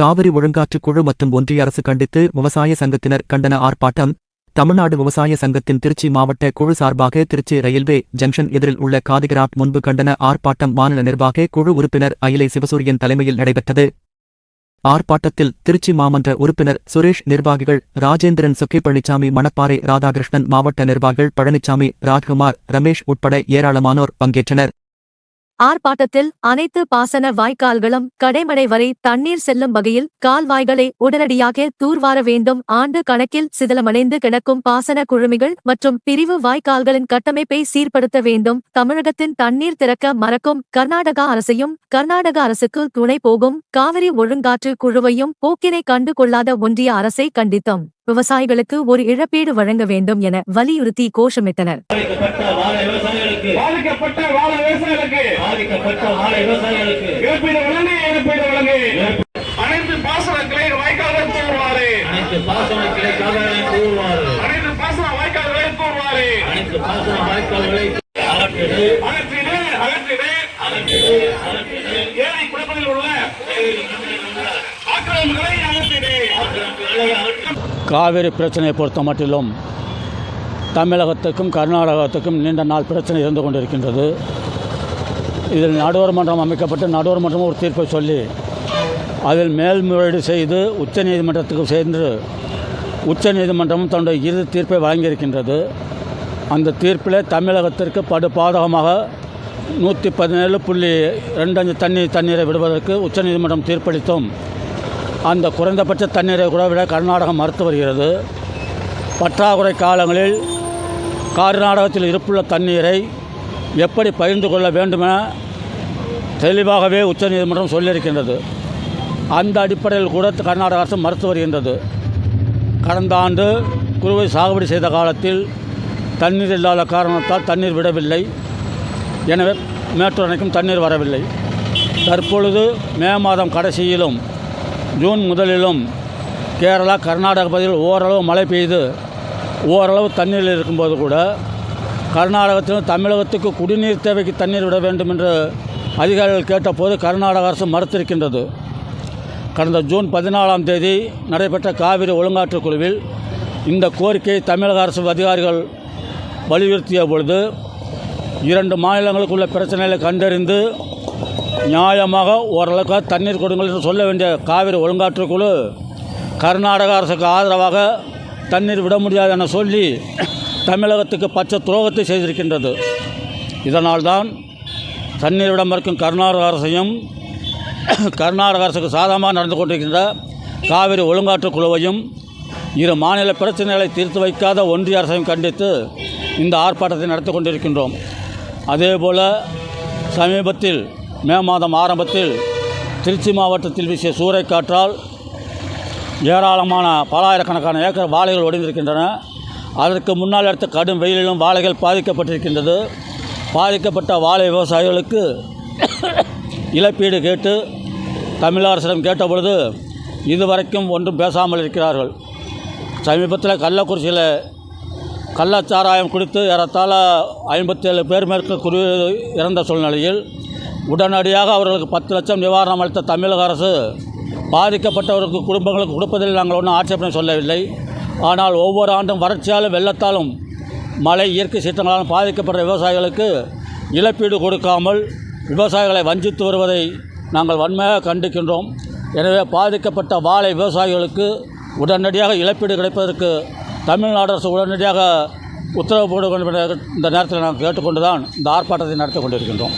காவிரி ஒழுங்காற்றுக் குழு மற்றும் ஒன்றிய அரசு கண்டித்து விவசாய சங்கத்தினர் கண்டன ஆர்ப்பாட்டம். தமிழ்நாடு விவசாய சங்கத்தின் திருச்சி மாவட்ட குழு சார்பாக திருச்சி ரயில்வே ஜங்ஷன் எதிரில் உள்ள காதிகிராட் முன்பு கண்டன ஆர்ப்பாட்டம் மாநில நிர்வாக குழு உறுப்பினர் அயிலை சிவசூரியன் தலைமையில் நடைபெற்றது. ஆர்ப்பாட்டத்தில் திருச்சி மாமன்ற உறுப்பினர் சுரேஷ் நிர்வாகிகள் ராஜேந்திரன் சுக்கி பழனிசாமி மணப்பாறை ராதாகிருஷ்ணன் மாவட்ட நிர்வாகிகள் பழனிசாமி ராஜ்குமார் ரமேஷ் உட்பட ஏராளமானோர் பங்கேற்றனர். ஆர்ப்பாட்டத்தில் அனைத்து பாசன வாய்க்கால்களும் கடைமடை வரை தண்ணீர் செல்லும் வகையில் கால்வாய்களை உடனடியாக தூர்வார வேண்டும். ஆண்டு கணக்கில் சிதிலமடைந்து கிடக்கும் பாசன குழுமிகள் மற்றும் பிரிவு வாய்க்கால்களின் கட்டமைப்பை சீர்படுத்த வேண்டும். தமிழகத்தின் தண்ணீர் திறக்க மறக்கும் கர்நாடகா அரசையும் கர்நாடக அரசுக்கு துணை போகும் காவிரி ஒழுங்காற்று குழுவையும் போக்கினை கண்டு கொள்ளாத ஒன்றிய அரசை கண்டித்தோம். விவசாயிகளுக்கு ஒரு இழப்பீடு வழங்க வேண்டும் என வலியுறுத்தி கோஷமிட்டனர். அனைத்து பாசன கிளை வாய்க்கால்கள் அகற்றிடு. அகற்றிடு அகற்றிடு. அகற்றிடு ஏழை குடும்பத்தில் உள்ள ஆக்கிரமிப்புகளை அகற்றிடு ஆக்கிரமிப்புகளை அகற்று காவிரி பிரச்சனையை பொறுத்த மட்டிலும் தமிழகத்துக்கும் கர்நாடகத்துக்கும் நீண்ட நாள் பிரச்சனை இருந்து கொண்டிருக்கின்றது. இதில் நடுவர் மன்றம் அமைக்கப்பட்டு நடுவர் மன்றம் ஒரு தீர்ப்பை சொல்லி அதில் மேல்முறையீடு செய்து உச்சநீதிமன்றத்துக்கு சென்று உச்சநீதிமன்றமும் தன்னுடைய இறுதி தீர்ப்பை வழங்கியிருக்கின்றது. அந்த தீர்ப்பில் தமிழகத்திற்கு படு பாதகமாக நூற்றி பதினேழு புள்ளி ரெண்டு அஞ்சு தண்ணி தண்ணீரை விடுவதற்கு உச்சநீதிமன்றம் தீர்ப்பளித்தும். அந்த குறைந்தபட்ச தண்ணீரை கூட விட கர்நாடகம் மறுத்து வருகிறது. பற்றாக்குறை காலங்களில் கர்நாடகத்தில் இருப்புள்ள தண்ணீரை எப்படி பகிர்ந்து கொள்ள வேண்டுமென தெளிவாகவே உச்சநீதிமன்றம் சொல்லியிருக்கின்றது. அந்த அடிப்படையில் கூட கர்நாடக அரசு மறுத்து வருகின்றது. கடந்த ஆண்டு குருவை சாகுபடி செய்த காலத்தில் தண்ணீர் இல்லாத காரணத்தால் தண்ணீர் விடவில்லை. எனவே மேட்டூர் அணைக்கும் தண்ணீர் வரவில்லை. தற்பொழுது மே மாதம் கடைசியிலும் ஜூன் முதலிலும் கேரளா கர்நாடக பகுதியில் ஓரளவு மழை பெய்து ஓரளவு தண்ணீர் இருக்கும்போது கூட கர்நாடகத்திலும் தமிழகத்துக்கு குடிநீர் தேவைக்கு தண்ணீர் விட வேண்டும் என்று அதிகாரிகள் கேட்டபோது கர்நாடக அரசு மறுத்திருக்கின்றது. கடந்த ஜூன் பதினாலாம் தேதி நடைபெற்ற காவிரி ஒழுங்காற்றுக் குழுவில் இந்த கோரிக்கையை தமிழக அரசு அதிகாரிகள் வலியுறுத்திய பொழுது இரண்டு மாநிலங்களுக்குள்ள பிரச்சனைகளை கண்டறிந்து நியாயமாக ஓரளவுக்கு தண்ணீர் கொடுங்கள் என்று சொல்ல வேண்டிய காவிரி ஒழுங்காற்று குழு கர்நாடக அரசுக்கு ஆதரவாக தண்ணீர் விட முடியாது என சொல்லி தமிழகத்துக்கு பச்சை துரோகத்தை செய்திருக்கின்றது. இதனால்தான் தண்ணீர் விட மறுக்கும் கர்நாடக அரசையும் கர்நாடக அரசுக்கு சாதகமாக நடந்து கொண்டிருக்கின்ற காவிரி ஒழுங்காற்று குழுவையும் இரு மாநில பிரச்சனைகளை தீர்த்து வைக்காத ஒன்றிய அரசையும் கண்டித்து இந்த ஆர்ப்பாட்டத்தை நடத்தி கொண்டிருக்கின்றோம். அதேபோல் சமீபத்தில் மே மாதம் ஆரம்பத்தில் திருச்சி மாவட்டத்தில் வீசிய சூறைக்காற்றால் ஏராளமான பலாயிரக்கணக்கான ஏக்கர் வாழைகள் ஒடிந்திருக்கின்றன. அதற்கு முன்னால் எடுத்த கடும் வெயிலிலும் வாழைகள் பாதிக்கப்பட்டிருக்கின்றது. பாதிக்கப்பட்ட வாழை விவசாயிகளுக்கு இழப்பீடு கேட்டு தமிழக அரசிடம் கேட்டபொழுது இதுவரைக்கும் ஒன்றும் பேசாமல் இருக்கிறார்கள். சமீபத்தில் கள்ளக்குறிச்சியில் கள்ளச்சாராயம் குடித்து ஏறத்தாழ ஐம்பத்தேழு பேர் மேற்கு குறி இறந்த சூழ்நிலையில் உடனடியாக அவர்களுக்கு பத்து லட்சம் நிவாரணம் அளித்த தமிழக அரசு பாதிக்கப்பட்டவருக்கு குடும்பங்களுக்கு கொடுப்பதில் நாங்கள் ஒன்றும் ஆட்சேபனை சொல்லவில்லை. ஆனால் ஒவ்வொரு ஆண்டும் வறட்சியாலும் வெள்ளத்தாலும் மழை இயற்கை சீற்றங்களாலும் பாதிக்கப்பட்ட விவசாயிகளுக்கு இழப்பீடு கொடுக்காமல் விவசாயிகளை வஞ்சித்து வருவதை நாங்கள் வன்மையாக கண்டிக்கின்றோம். எனவே பாதிக்கப்பட்ட வாழை விவசாயிகளுக்கு உடனடியாக இழப்பீடு கிடைப்பதற்கு தமிழ்நாடு அரசு உடனடியாக உத்தரவு போட வேண்டும் என்ற இந்த நேரத்தில் நாங்கள் கேட்டுக்கொண்டு தான் இந்த ஆர்ப்பாட்டத்தை நடத்தி கொண்டிருக்கின்றோம்.